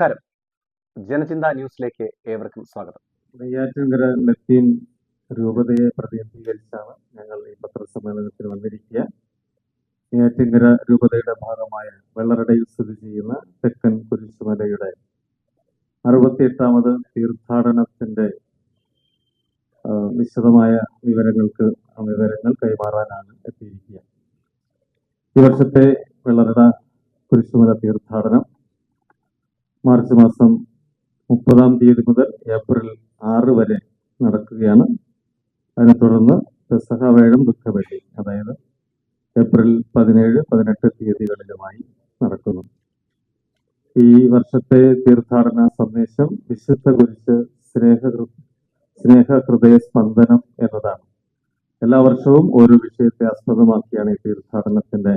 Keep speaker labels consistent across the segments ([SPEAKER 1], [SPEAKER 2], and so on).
[SPEAKER 1] നമസ്കാരം. ജനചിന്ത ന്യൂസിലേക്ക് ഏവർക്കും സ്വാഗതം.
[SPEAKER 2] നെയ്യാറ്റിൻകര ലത്തീൻ രൂപതയെ പ്രതിനിധീകരിച്ചാണ് ഞങ്ങൾ ഈ പത്രസമ്മേളനത്തിൽ വന്നിരിക്കുക. നെയ്യാറ്റിൻകര രൂപതയുടെ ഭാഗമായ വെള്ളറടയിൽ സ്ഥിതി ചെയ്യുന്ന തെക്കൻ കുരിശുമലയുടെ അറുപത്തിയെട്ടാമത് തീർത്ഥാടനത്തിന്റെ വിശദമായ വിവരങ്ങൾക്ക് വിവരങ്ങൾ കൈമാറാനാണ് എത്തിയിരിക്കുക. ഈ വർഷത്തെ വെള്ളറട കുരിശുമല തീർത്ഥാടനം മാർച്ച് മാസം മുപ്പതാം തീയതി മുതൽ ഏപ്രിൽ ആറ് വരെ നടക്കുകയാണ്. അതിനെ തുടർന്ന് പെസഹ വേഴം അതായത് ഏപ്രിൽ പതിനേഴ് പതിനെട്ട് തീയതികളിലുമായി നടക്കുന്നു. ഈ വർഷത്തെ തീർത്ഥാടന സന്ദേശം വിശുദ്ധ കുരിശ് സ്നേഹ സ്നേഹ ഹൃദയ സ്പന്ദനം എന്നതാണ്. എല്ലാ വർഷവും ഓരോ വിഷയത്തെ ആസ്പദമാക്കിയാണ് ഈ തീർത്ഥാടനത്തിന്റെ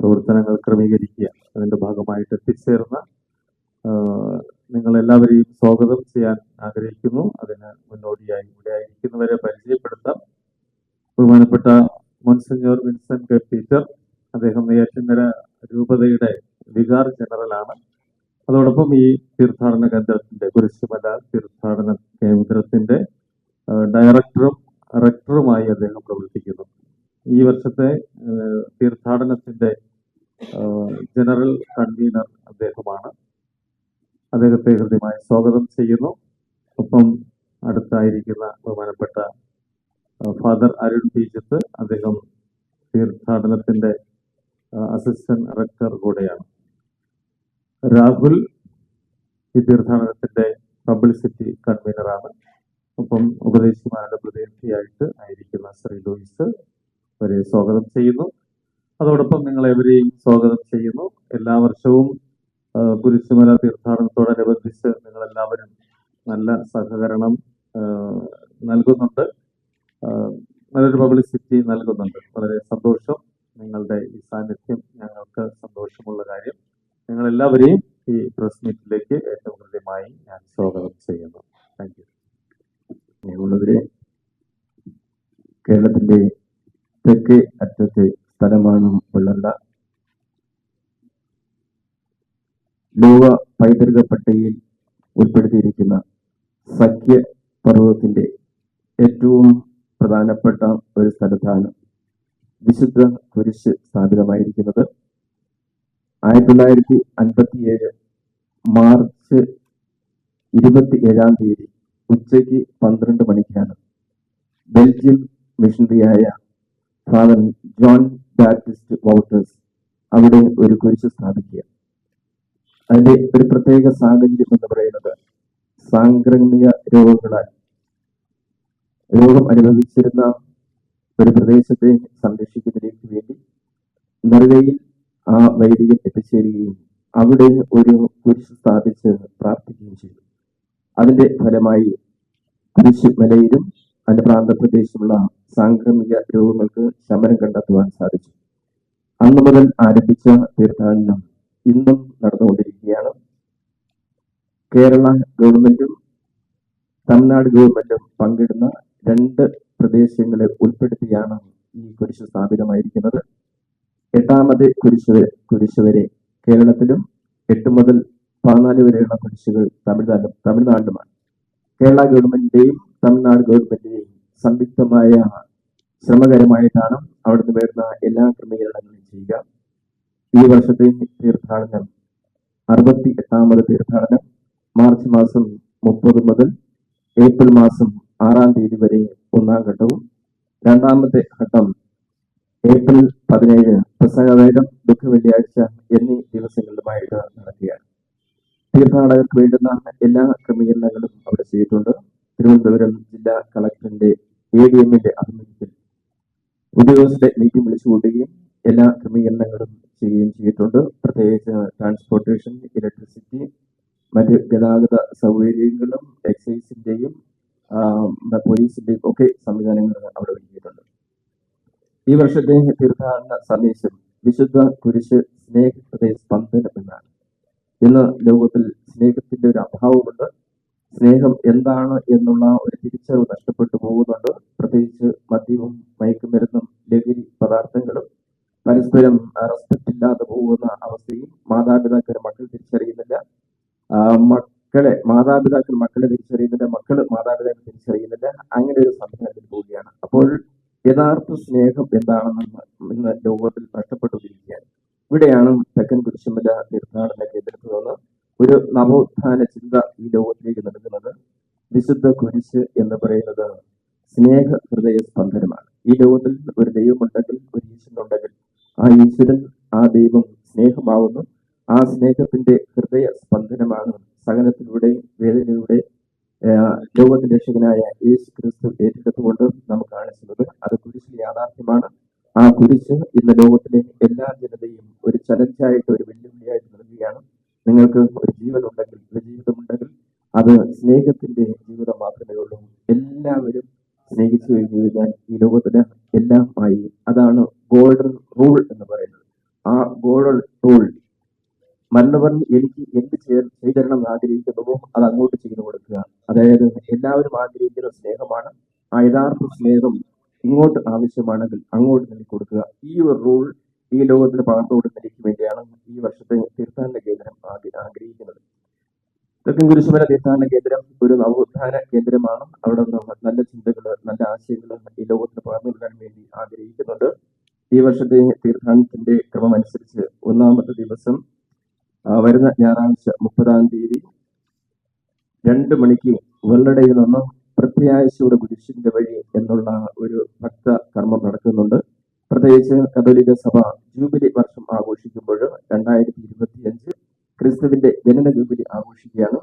[SPEAKER 2] പ്രവർത്തനങ്ങൾ ക്രമീകരിക്കുക. അതിന്റെ ഭാഗമായിട്ട് എത്തിച്ചേർന്ന നിങ്ങൾ എല്ലാവരെയും സ്വാഗതം ചെയ്യാൻ ആഗ്രഹിക്കുന്നു. അതിന് മുന്നോടിയായി ഇവിടെ ആയിരിക്കുന്നവരെ പരിചയപ്പെടുത്താം. ബഹുമാനപ്പെട്ട മോൻസഞ്ഞോർ വിൻസെന്റ് കെ പീറ്റർ അദ്ദേഹം നെയ്യാറ്റിൻകര രൂപതയുടെ വികാർ ആണ്. അതോടൊപ്പം ഈ തീർത്ഥാടന കേന്ദ്രത്തിന്റെ കുരിശുമല തീർത്ഥാടന കേന്ദ്രത്തിന്റെ ഡയറക്ടറും റക്ടറുമായി അദ്ദേഹം പ്രവർത്തിക്കുന്നു. ഈ വർഷത്തെ തീർത്ഥാടനത്തിന്റെ ജനറൽ കൺവീനർ അദ്ദേഹമാണ്. അദ്ദേഹത്തെ ഹൃദ്യമായി സ്വാഗതം ചെയ്യുന്നു. ഒപ്പം അടുത്തായിരിക്കുന്ന ബഹുമാനപ്പെട്ട ഫാദർ അരുൺ ബീജത്ത് അദ്ദേഹം തീർത്ഥാടനത്തിന്റെ അസിസ്റ്റന്റ് റെക്ടർ കൂടെയാണ്. രാഹുൽ ഈ തീർത്ഥാടനത്തിന്റെ പബ്ലിസിറ്റി കൺവീനറാണ്. ഒപ്പം ഉപദേശിമാരുടെ പ്രതിനിധിയായിട്ട് ആയിരിക്കുന്ന ശ്രീ ലൂയിസ് അവരെ സ്വാഗതം ചെയ്യുന്നു. അതോടൊപ്പം നിങ്ങളെവരെയും സ്വാഗതം ചെയ്യുന്നു. എല്ലാ വർഷവും കുരിശുമല തീർത്ഥാടനത്തോടനുബന്ധിച്ച് നിങ്ങൾ എല്ലാവരും നല്ല സഹകരണം നൽകുന്നുണ്ട്. നല്ലൊരു പബ്ലിസിറ്റി നൽകുന്നുണ്ട്. വളരെ സന്തോഷം. നിങ്ങളുടെ ഈ സാന്നിധ്യം ഞങ്ങൾക്ക് സന്തോഷമുള്ള കാര്യം. നിങ്ങൾ എല്ലാവരെയും ഈ പ്രസ് മീറ്റിലേക്ക് ഏറ്റവും കൃത്യമായി ഞാൻ സ്വാഗതം ചെയ്യുന്നു. താങ്ക് യു
[SPEAKER 3] കേരളത്തിന്റെ തെക്കേ അറ്റത്തെ സ്ഥലമാണ് വെള്ളണ്ട ലോക പൈതൃക പട്ടികയിൽ ഉൾപ്പെടുത്തിയിരിക്കുന്ന സഖ്യ പർവതത്തിന്റെ ഏറ്റവും പ്രധാനപ്പെട്ട ഒരു സ്ഥലത്താണ് വിശുദ്ധ കുരിശ് സ്ഥാപിതമായിരിക്കുന്നത്. ആയിരത്തി തൊള്ളായിരത്തി അൻപത്തി ഏഴ് മാർച്ച് ഇരുപത്തി ഏഴാം തീയതി ഉച്ചയ്ക്ക് പന്ത്രണ്ട് മണിക്കാണ് ബെൽജിയം മിഷണറിയായ ഫാദർ ജോൺ ബാപ്റ്റിസ്റ്റ് വൗട്ടേഴ്സ് അവിടെ ഒരു കുരിശ് സ്ഥാപിക്കുക. അതിന്റെ ഒരു പ്രത്യേക സാഹചര്യം എന്ന് പറയുന്നത് സാംക്രമിക രോഗങ്ങളാൽ. രോഗം അനുഭവിച്ചിരുന്ന ഒരു പ്രദേശത്തെ സംരക്ഷിക്കുന്നതിലേക്ക് വേണ്ടി നെറുകയിൽ ആ വൈദികൻ എത്തിച്ചേരുകയും അവിടെ ഒരു കുരിശ് സ്ഥാപിച്ച് പ്രാർത്ഥിക്കുകയും ചെയ്തു. അതിന്റെ ഫലമായി കുരിശ് മലയിലും അതിന്റെ പ്രാന്തപ്രദേശമുള്ള സാംക്രമിക രോഗങ്ങൾക്ക് ശമനം കണ്ടെത്തുവാൻ സാധിച്ചു. അന്നു മുതൽ ആരംഭിച്ച തീർത്ഥാടനം ഇന്നും നടന്നുകൊണ്ടിരിക്കുകയാണ്. കേരള ഗവൺമെന്റും തമിഴ്നാട് ഗവൺമെന്റും പങ്കിടുന്ന രണ്ട് പ്രദേശങ്ങളെ ഉൾപ്പെടുത്തിയാണ് ഈ കുരിശ് സ്ഥാപിതമായിരിക്കുന്നത്. എട്ടാമത് കുരിശ് കുരിശ് വരെ കേരളത്തിലും എട്ട് മുതൽ പതിനാല് വരെയുള്ള കുരിശുകൾ തമിഴ്നാടും തമിഴ്നാട്ടിലുമാണ് കേരള ഗവൺമെന്റിന്റെയും തമിഴ്നാട് ഗവൺമെന്റിന്റെയും സംയുക്തമായ ശ്രമകരമായിട്ടാണ് അവിടുന്ന് വരുന്ന എല്ലാ ക്രമീകരണങ്ങളും ചെയ്യുക. ഈ വർഷത്തെ തീർത്ഥാടനം അറുപത്തി എട്ടാമത് തീർത്ഥാടനം മാർച്ച് മാസം മുപ്പത് മുതൽ ഏപ്രിൽ മാസം ആറാം തീയതി വരെ ഒന്നാം ഘട്ടവും രണ്ടാമത്തെ ഘട്ടം ഏപ്രിൽ പതിനേഴ് പ്രസംഗവേദം ദുഃഖ വെള്ളിയാഴ്ച എന്നീ ദിവസങ്ങളിലുമായിട്ട് നടക്കുകയാണ്. തീർത്ഥാടകർക്ക് വേണ്ടുന്ന എല്ലാ ക്രമീകരണങ്ങളും അവിടെ ചെയ്തിട്ടുണ്ട്. തിരുവനന്തപുരം ജില്ലാ കളക്ടറിന്റെ എ ഡി എമ്മിന്റെ ആഭിമുഖ്യത്തിൽ ഉദ്യോഗസ്ഥരെ മീറ്റിംഗ് വിളിച്ചുകൂട്ടുകയും എല്ലാ ക്രമീകരണങ്ങളും ചെയ്യുകയും ചെയ്തിട്ടുണ്ട്. പ്രത്യേകിച്ച് ട്രാൻസ്പോർട്ടേഷൻ ഇലക്ട്രിസിറ്റി മറ്റ് ഗതാഗത സൗകര്യങ്ങളും എക്സൈസിന്റെയും പോലീസിന്റെയും ഒക്കെ സംവിധാനങ്ങൾ അവിടെ ഒരുക്കിയിട്ടുണ്ട്. ഈ വർഷത്തെ തീർത്ഥാടന സന്ദേശം വിശുദ്ധ കുരിശ് സ്നേഹത്തെ സ്പന്ദനം എന്നാണ്. ഇന്ന് ലോകത്തിൽ സ്നേഹത്തിന്റെ ഒരു അഭാവമുണ്ട്. സ്നേഹം എന്താണ് എന്നുള്ള ഒരു തിരിച്ചറിവ് നഷ്ടപ്പെട്ടു പോകുന്നുണ്ട്. പ്രത്യേകിച്ച് മദ്യവും മയക്കുമരുന്നും ലഹരി പദാർത്ഥങ്ങളും പരസ്പരം റെസ്പെക്ട് ഇല്ലാതെ പോകുന്ന അവസ്ഥയും മാതാപിതാക്കൾ മക്കൾ തിരിച്ചറിയുന്നില്ല. മക്കളെ മാതാപിതാക്കൾ മക്കളെ തിരിച്ചറിയുന്നില്ല മക്കൾ മാതാപിതാക്കൾ തിരിച്ചറിയുന്നില്ല. അങ്ങനെ ഒരു സംവിധാനത്തിൽ പോവുകയാണ്. അപ്പോൾ യഥാർത്ഥ സ്നേഹം എന്താണെന്ന് ഇന്ന് ലോകത്തിൽ നഷ്ടപ്പെട്ടുകൊണ്ടിരിക്കുകയാണ്. ഇവിടെയാണ് തെക്കൻ കുരിശുമല തീർത്ഥാടന കേന്ദ്രത്തിൽ നിന്ന് ഒരു നവോത്ഥാന ചിന്ത ഈ ലോകത്തിലേക്ക് നൽകുന്നത് വിശുദ്ധ കുരിശ് എന്ന് പറയുന്നത് സ്നേഹ ഹൃദയ സ്പന്ദനമാണ്. ഈ ലോകത്തിൽ ഒരു ദൈവമുണ്ടെങ്കിൽ ഒരു ഈശ്വരനുണ്ടെങ്കിൽ ആ ഈശ്വരൻ ആ ദൈവം സ്നേഹമാവുന്നു. ആ സ്നേഹത്തിന്റെ ഹൃദയ സ്പന്ദനമാണ് സഹനത്തിലൂടെ വേദനയിലൂടെ ലോകനിരക്ഷകനായ യേശു ക്രിസ്തു ഏറ്റെടുത്തുകൊണ്ട് നമുക്ക് കാണിക്കുന്നത് അത് കുരിശിൽ യാഥാർത്ഥ്യമാണ്. ആ കുരിശ് ഇന്ന് ലോകത്തിലെ എല്ലാ ജനതയും ഒരു ചലഞ്ചായിട്ട് ഒരു വെല്ലുവിളിയായിട്ട് നൽകുകയാണ്. നിങ്ങൾക്ക് ഒരു ജീവൻ ഉണ്ടെങ്കിൽ ഒരു ജീവിതമുണ്ടെങ്കിൽ അത് സ്നേഹത്തിന്റെ ജീവിതം മാത്രമേ ഉള്ളൂ. എല്ലാവരും സ്നേഹിച്ചു കഴിഞ്ഞു കഴിഞ്ഞാൽ ഈ ലോകത്തിന് ആയി. അതാണ് ഗോൾഡൻ റൂൾ എന്ന് പറയുന്നത്. ആ ഗോൾഡൻ റൂൾ മരണവൻ എനിക്ക് എന്ത് ചെയ്യാൻ ചെയ്തു തരണം എന്ന് ആഗ്രഹിക്കുന്നുവോ അത് അങ്ങോട്ട് ചെയ്തു കൊടുക്കുക. അതായത് എല്ലാവരും ആഗ്രഹിക്കുന്ന സ്നേഹമാണ്. ആ യഥാർത്ഥ സ്നേഹം ഇങ്ങോട്ട് ആവശ്യമാണെങ്കിൽ അങ്ങോട്ട് നൽകി കൊടുക്കുക ഈ ഒരു റൂൾ ഈ ലോകത്തിന് പകർന്നു കൊടുക്കുന്നതിന് വേണ്ടിയാണ് ഈ വർഷത്തെ തീർത്ഥാടന കേന്ദ്രം ആഗ്ര- ആഗ്രഹിക്കുന്നത്. തെക്കൻ കുരിശുമല തീർത്ഥാടന കേന്ദ്രം ഒരു നവോത്ഥാന കേന്ദ്രമാണ്. അവിടെ നല്ല ചിന്തകൾ നല്ല ആശയങ്ങൾ ഈ ലോകത്തിന് പകർന്നു നൽകാൻ വേണ്ടി ആഗ്രഹിക്കുന്നുണ്ട്. ഈ വർഷത്തെ തീർത്ഥാടനത്തിന്റെ ക്രമം അനുസരിച്ച് ഒന്നാമത്തെ ദിവസം വരുന്ന ഞായറാഴ്ച മുപ്പതാം തീയതി രണ്ട് മണിക്ക് വെള്ളടയിൽ നിന്നും പ്രത്യാശയുടെ കുരിശിന്റെ വഴി എന്നുള്ള ഒരു ഭക്ത കർമ്മം നടക്കുന്നുണ്ട്. പ്രത്യേകിച്ച് കതോലിക സഭ ജൂബിലി വർഷം ആഘോഷിക്കുമ്പോൾ രണ്ടായിരത്തി ഇരുപത്തിയഞ്ച് ക്രിസ്തുവിന്റെ ജനന ജൂബിലി ആഘോഷിക്കുകയാണ്.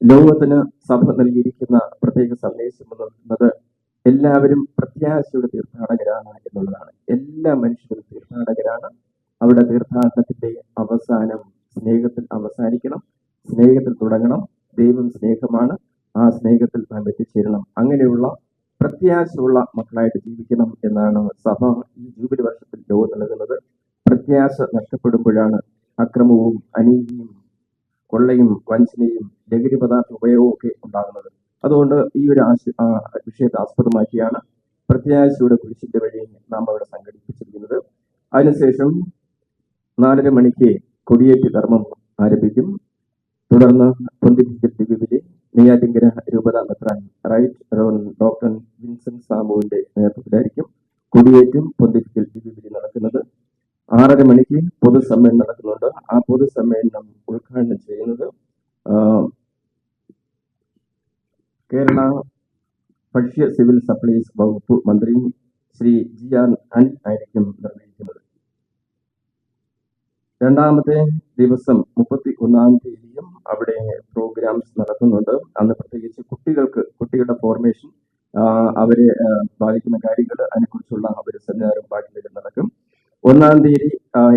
[SPEAKER 3] ലോകത്തിന് സഭ നൽകിയിരിക്കുന്ന പ്രത്യേക സന്ദേശം എന്ന് പറയുന്നത് എല്ലാവരും പ്രത്യാശയുടെ തീർത്ഥാടകരാണ് എന്നുള്ളതാണ്. എല്ലാ മനുഷ്യരും തീർത്ഥാടകരാണ്. അവരുടെ തീർത്ഥാടനത്തിന്റെ അവസാനം സ്നേഹത്തിൽ അവസാനിക്കണം സ്നേഹത്തിൽ തുടങ്ങണം ദൈവം സ്നേഹമാണ് ആ സ്നേഹത്തിൽ നാം എത്തിച്ചേരണം. അങ്ങനെയുള്ള പ്രത്യാശയുള്ള മക്കളായിട്ട് ജീവിക്കണം എന്നാണ് സഭ ഈ ജൂബിലി വർഷത്തിൽ ലോകം നൽകുന്നത്. പ്രത്യാശ നഷ്ടപ്പെടുമ്പോഴാണ് അക്രമവും അനീതിയും കൊള്ളയും വഞ്ചനയും ലഹരി പദാർത്ഥ ഉപയോഗവും ഒക്കെ ഉണ്ടാകുന്നത്. അതുകൊണ്ട് ഈ ഒരു ആശ വിഷയത്തെ ആസ്പദമാക്കിയാണ് പ്രത്യാശയുടെ കുരിശിന്റെ വഴി നാം അവിടെ സംഘടിപ്പിച്ചിരിക്കുന്നത്. അതിനുശേഷം നാലര മണിക്ക് കൊടിയേറ്റ് കർമ്മം ആരംഭിക്കും. തുടർന്ന് പൊന്തിപ്പിക്കൽ നെയ്യാറ്റിങ്കര രൂപത മെത്രാൻ റൈറ്റ് ഡോക്ടർ വിൻസെന്റ് സാമുവിന്റെ നേതൃത്വത്തിലായിരിക്കും കൊടിയേറ്റും പൊന്തിപ്പിക്കൽ ദിവ്യബലി നടക്കുന്നത്. ആറര മണിക്ക് പൊതുസമ്മേളനം നടക്കുന്നുണ്ട്. ആ പൊതുസമ്മേളനം ഉദ്ഘാടനം ചെയ്യുന്നത് ആ, കേരള ഭക്ഷ്യ സിവിൽ സപ്ലൈസ് വകുപ്പ് മന്ത്രി ശ്രീ ജി ആർ അനിൽ ആയിരിക്കും നിർവഹിക്കുന്നത് രണ്ടാമത്തെ ദിവസം മുപ്പത്തി ഒന്നാം തീയതിയും അവിടെ പ്രോഗ്രാംസ് നടക്കുന്നുണ്ട്. അന്ന് പ്രത്യേകിച്ച് കുട്ടികൾക്ക് കുട്ടികളുടെ ഫോർമേഷൻ അവരെ ബാധിക്കുന്ന കാര്യങ്ങൾ അതിനെക്കുറിച്ചുള്ള ഒരു സെമിനാറും പാട്ടിലും നടക്കും. ഒന്നാം തീയതി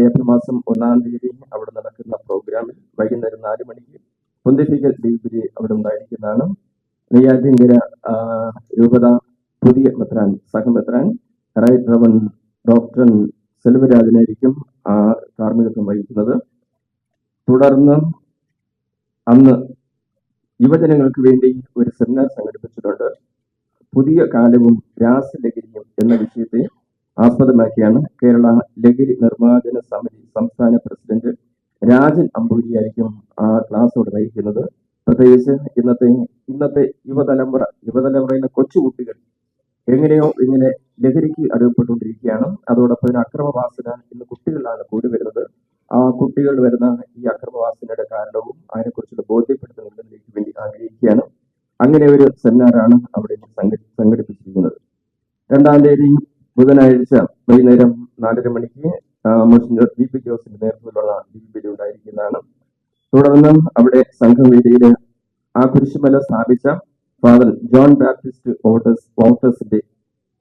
[SPEAKER 3] ഏപ്രിൽ മാസം ഒന്നാം തീയതി അവിടെ നടക്കുന്ന പ്രോഗ്രാമിൽ വൈകുന്നേരം നാല് മണിക്ക് പൊന്തിഫിക്കൽ ഡിഗ്രി അവിടെ ഉണ്ടായിരിക്കുന്നതാണ്. നെയ്യാറ്റിങ്കര ആ, രൂപത പുതിയ മെത്രാൻ സഹമെത്രാൻ റൈറ്റ് റവൻ ഡോക്ടർ സെൽവരാജനായിരിക്കും ആ കാർമ്മികത്വം വഹിക്കുന്നത്. തുടർന്ന് അന്ന് യുവജനങ്ങൾക്ക് വേണ്ടി ഒരു സെമിനാർ സംഘടിപ്പിച്ചിട്ടുണ്ട്. പുതിയ കാലവും രാസലഹരിയും എന്ന വിഷയത്തെ ആസ്പദമാക്കിയാണ് കേരള ലഹരി നിർമ്മാർജന സമിതി സംസ്ഥാന പ്രസിഡന്റ് രാജൻ അമ്പൂരിയായിരിക്കും ആ ക്ലാസ്സോട് നയിക്കുന്നത് പ്രത്യേകിച്ച് ഇന്നത്തെ ഇന്നത്തെ യുവതലമുറ യുവതലമുറയിലെ കൊച്ചുകുട്ടികൾ എങ്ങനെയോ ഇങ്ങനെ ലഹരിക്ക് അടിമപ്പെട്ടുകൊണ്ടിരിക്കുകയാണ്. അതോടൊപ്പം ഇതിന് അക്രമവാസന ഇന്ന് കുട്ടികളിലാണ് കൂടി വരുന്നത്. ആ കുട്ടികൾ വരുന്ന ഈ അക്രമവാസനയുടെ കാരണവും അതിനെക്കുറിച്ചുള്ള ബോധ്യപ്പെടുത്തുന്നതിലേക്ക് വേണ്ടി ആഗ്രഹിക്കുകയാണ്. അങ്ങനെ ഒരു സെമിനാറാണ് അവിടെ സംഘ- സംഘടിപ്പിച്ചിരിക്കുന്നത്. രണ്ടാം തീയതി ബുധനാഴ്ച വൈകുന്നേരം നാലര മണിക്ക് മോൺസിഞ്ഞോർ ഡി പി ജോസിന്റെ നേതൃത്വത്തിലുള്ള ദീപിബലി ഉണ്ടായിരിക്കുന്നതാണ്. തുടർന്ന് അവിടെ സംഘവേദിയിൽ ആ കുരിശുമല സ്ഥാപിച്ച ഫാദർ ജോൺ ബാപ്റ്റിസ്റ്റ് വോട്ടേഴ്സ് വോട്ടേഴ്സിന്റെ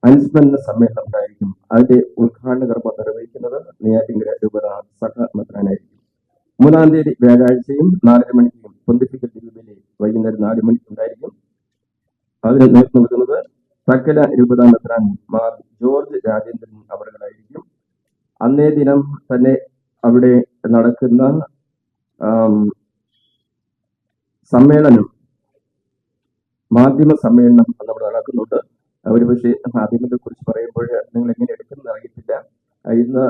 [SPEAKER 3] അനുസ്മരണ സമ്മേളനം ഉണ്ടായിരിക്കും. അതിന്റെ ഉദ്ഘാടന കർമ്മം നിർവഹിക്കുന്നത് നെയ്യാറ്റിങ്കര രൂപത സഹ മെത്രാനായിരിക്കും മൂന്നാം തീയതി വ്യാഴാഴ്ചയും നാലര മണിക്കും പൊന്തിപ്പിക്കൽ ദീപിബലി വൈകുന്നേരം നാല് മണിക്ക് ഉണ്ടായിരിക്കും. അതിന് നേതൃത്വം നൽകുന്നത് സകല രൂപത മെത്രാൻ മാർ ജോർജ് രാജേന്ദ്രൻ അവരുകളായിരിക്കും അന്നേ ദിനം തന്നെ അവിടെ നടക്കുന്ന സമ്മേളനം മാധ്യമ സമ്മേളനം നമ്മുടെ നടക്കുന്നുണ്ട്. ഒരു പക്ഷേ മാധ്യമത്തെ കുറിച്ച് പറയുമ്പോൾ നിങ്ങൾ എങ്ങനെ എടുക്കുന്നത് അറിയത്തില്ല. ഇന്ന്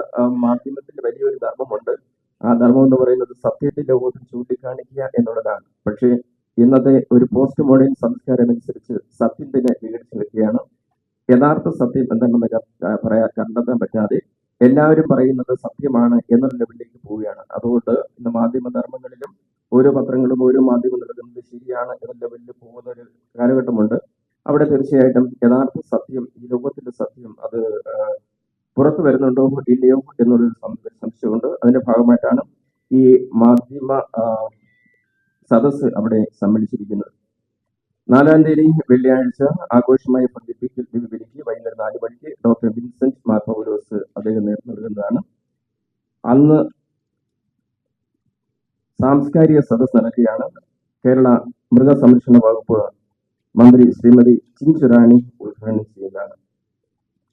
[SPEAKER 3] മാധ്യമത്തിന്റെ വലിയൊരു ധർമ്മമുണ്ട്. ആ ധർമ്മം എന്ന് പറയുന്നത് സത്യത്തെ ലോകത്തിൽ ചൂണ്ടിക്കാണിക്കുക എന്നുള്ളതാണ്. പക്ഷേ ഇന്നത്തെ ഒരു പോസ്റ്റ് മോഡേൺ സംസ്കാരം അനുസരിച്ച് സത്യം തന്നെ നിൽക്കുകയാണ്. യഥാർത്ഥ സത്യം എന്താണെന്ന് പറയാ പറയാൻ കണ്ടെത്താൻ പറ്റാതെ എല്ലാവരും പറയുന്നത് സത്യമാണ് എന്നുള്ള ലെവലിലേക്ക് പോവുകയാണ്. അതുകൊണ്ട് ഇന്ന് മാധ്യമധർമ്മങ്ങളിലും ഓരോ പത്രങ്ങളും ഓരോ മാധ്യമം നൽകുന്നത് ശരിയാണ് എന്ന ലെവലിൽ പോകുന്ന ഒരു കാലഘട്ടമുണ്ട്. അവിടെ തീർച്ചയായിട്ടും യഥാർത്ഥ സത്യം ഈ ലോകത്തിന്റെ സത്യം അത് പുറത്തു വരുന്നുണ്ടോ ഇല്ലയോ എന്നുള്ളൊരു സംശയമുണ്ട്. അതിന്റെ ഭാഗമായിട്ടാണ് ഈ മാധ്യമ സദസ് അവിടെ സമ്മേളിച്ചിരിക്കുന്നത്. നാലാം തീയതി വെള്ളിയാഴ്ച ആഘോഷമായി പ്രദീപിക്കൽ വൈകുന്നേരം നാല് മണിക്ക് ഡോക്ടർ വിൻസെന്റ് മാർപ്പൗലോസ് അദ്ദേഹം നേരം നൽകുന്നതാണ്. അന്ന് സാംസ്കാരിക സദസ് നടക്കുകയാണ്. കേരള മൃഗസംരക്ഷണ വകുപ്പ് മന്ത്രി ശ്രീമതി ചിഞ്ചുറാണി ഉദ്ഘാടനം ചെയ്യുന്നതാണ്.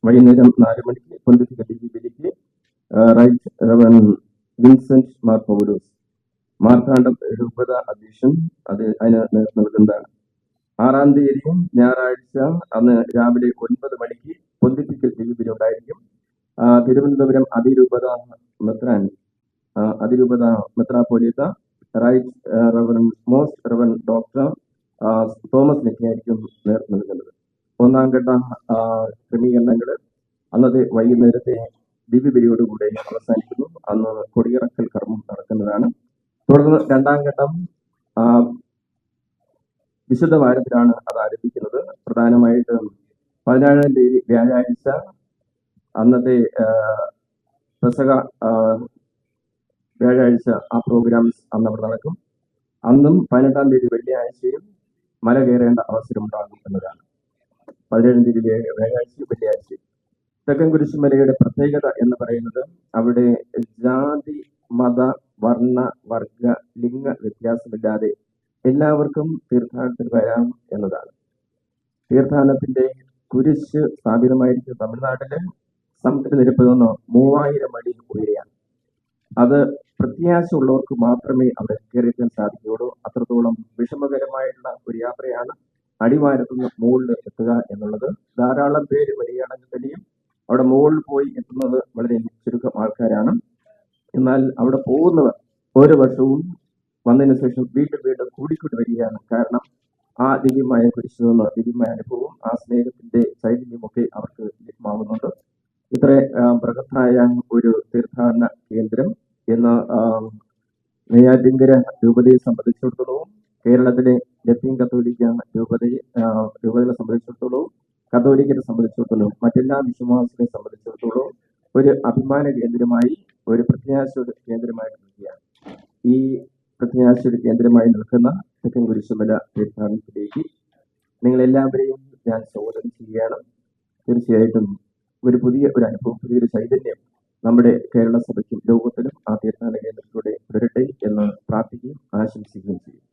[SPEAKER 3] വൈകുന്നേരം നാല് മണിക്ക് ദിവിലേക്ക് right reverend Vincent Mar Paulose Paulose Marthandam രൂപത അധ്യക്ഷൻ അത് അതിന് നേതൃത്വം നൽകുന്നതാണ്. ആറാം തീയതി ഞായറാഴ്ച അന്ന് രാവിലെ ഒൻപത് മണിക്ക് പൊന്തിപ്പിക്കൽ ആ, തിരുവനന്തപുരം അതിരൂപത മെത്രാൻ അതിരൂപത മെത്രാപോലീത്ത right reverend most reverend doctor Thomas നെറ്റിയായിരിക്കും നേതൃത്വം നൽകുന്നത്. ഒന്നാം ഘട്ട ക്രമീകരണങ്ങൾ അന്നത്തെ വൈകുന്നേരത്തെ ദിവ്യബലിയോടുകൂടെ അവസാനിക്കുന്നു. അന്ന് കൊടിയിറക്കൽ കർമ്മം നടക്കുന്നതാണ്. തുടർന്ന് രണ്ടാം ഘട്ടം വിശുദ്ധ വാരത്തിലാണ് അത് ആരംഭിക്കുന്നത്. പ്രധാനമായിട്ടും പതിനാലാം തീയതി വ്യാഴാഴ്ച അന്നത്തെ പ്രസക വ്യാഴാഴ്ച ആ പ്രോഗ്രാംസ് അന്ന് അവിടെ നടക്കും. അന്നും പതിനെട്ടാം തീയതി വെള്ളിയാഴ്ചയും മല കയറേണ്ട അവസരം ഉണ്ടാകും എന്നതാണ്. പതിനേഴാം തീയതി വ്യാഴ- വ്യാഴാഴ്ചയും വെള്ളിയാഴ്ചയും. തെക്കൻ കുരിശുമലയുടെ പ്രത്യേകത എന്ന് പറയുന്നത് അവിടെ ജാതി മത വർണ വർഗ ലിംഗ വ്യത്യാസമില്ലാതെ എല്ലാവർക്കും തീർത്ഥാടനത്തിന് വരാം എന്നതാണ്. തീർത്ഥാടനത്തിന്റെ കുരിശ് സ്ഥാപിതമായിരിക്കുന്ന തമിഴ്നാട്ടിൽ സമുദ്രനിരപ്പിൽ നിന്ന് മൂവായിരം അടി ഉയരെയാണ്. അത് പ്രത്യാശ ഉള്ളവർക്ക് മാത്രമേ അവിടെ കയറിയെത്താൻ സാധിക്കുകയുള്ളൂ. അത്രത്തോളം വിഷമകരമായിട്ടുള്ള ഒരു യാത്രയാണ് അടിവാരത്തിൽ നിന്ന് മുകളിൽ എത്തുക എന്നുള്ളത്. ധാരാളം പേര് വരികയാണെങ്കിൽ തന്നെയും അവിടെ മുകളിൽ പോയി എത്തുന്നത് വളരെ ചുരുക്കം ആൾക്കാരാണ്. എന്നാൽ അവിടെ പോകുന്നവർ ഓരോ വർഷവും വന്നതിന് ശേഷം വീണ്ടും വീണ്ടും കൂടിക്കൂടി വരികയാണ്. കാരണം ആ ദിവ്യമായ കുരിശു ദിവ്യമായ അനുഭവവും ആ സ്നേഹത്തിന്റെ ചൈതന്യമൊക്കെ അവർക്ക് ലഭ്യമാകുന്നുണ്ട്. ഇത്ര ബൃഹത്തായ ഒരു തീർത്ഥാടന കേന്ദ്രം എന്ന നെയ്യാറ്റിങ്കര രൂപതയെ സംബന്ധിച്ചിടത്തോളവും കേരളത്തിലെ ലത്തീൻ കത്തോലിക്ക രൂപതയെ രൂപതയെ സംബന്ധിച്ചിടത്തോളവും കത്തോലിക്കരെ സംബന്ധിച്ചിടത്തോളവും മറ്റെല്ലാ വിശ്വാസത്തെ സംബന്ധിച്ചിടത്തോളവും ഒരു അഭിമാന കേന്ദ്രമായി ഒരു പ്രത്യാശ കേന്ദ്രമായി നിൽക്കുകയാണ്. ഈ പ്രത്യാശയുടെ കേന്ദ്രമായി നിൽക്കുന്ന തെക്കൻ കുരിശുമല തീർത്ഥാടനത്തിലേക്ക് നിങ്ങളെല്ലാവരെയും ഞാൻ സ്വാഗതം ചെയ്യുകയാണ്. തീർച്ചയായിട്ടും ഒരു പുതിയ ഒരു അനുഭവം പുതിയൊരു ചൈതന്യം നമ്മുടെ കേരള സഭയ്ക്കും ലോകത്തിലും ആ തീർത്ഥാടന കേന്ദ്രത്തിലൂടെ വരട്ടെ എന്ന് പ്രാർത്ഥിക്കുകയും ആശംസിക്കുകയും ചെയ്യും.